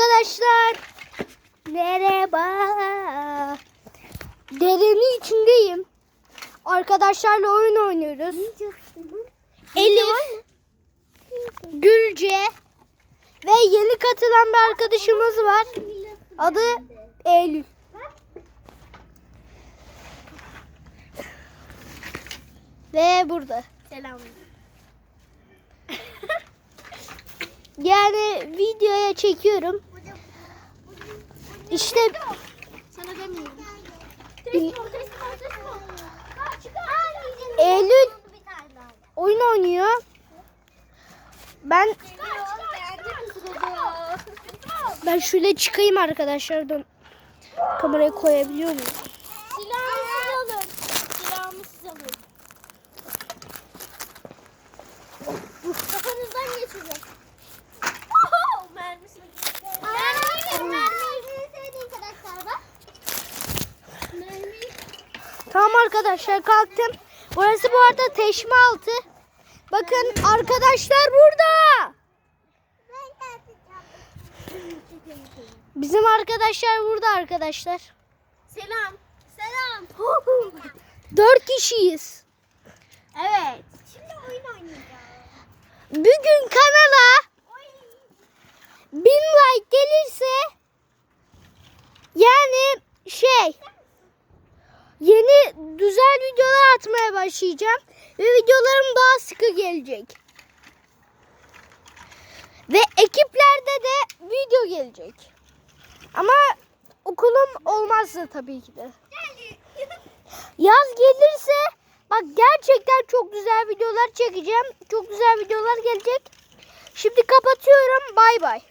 Arkadaşlar merhaba. Derenin içindeyim. Arkadaşlarla oyun oynuyoruz. Elif, Gülce ve yeni katılan bir arkadaşımız var. Adı Eylül. Ve burada. Selam. Yani videoya çekiyorum. İşte Sana demiyorum. Eylül oyun oynuyor. Ben ben şöyle çıkayım arkadaşlardan. Kamerayı koyabiliyor muyum? Silahımı siz alın. Silahımı siz alın. Tamam arkadaşlar kalktım. Burası bu arada Teşme altı. Bakın arkadaşlar burada. Bizim arkadaşlar burada arkadaşlar. Selam. Selam. Dört kişiyiz. Evet. Şimdi oyun oynayacağız. Bugün kanala bin like gelirse yani şey güzel videolar atmaya başlayacağım ve videolarım daha sıkı gelecek. Ve ekiplerde de video gelecek. Ama okulum olmazsa tabii ki de. Yaz gelirse bak gerçekten çok güzel videolar çekeceğim. Çok güzel videolar gelecek. Şimdi kapatıyorum. Bay bay.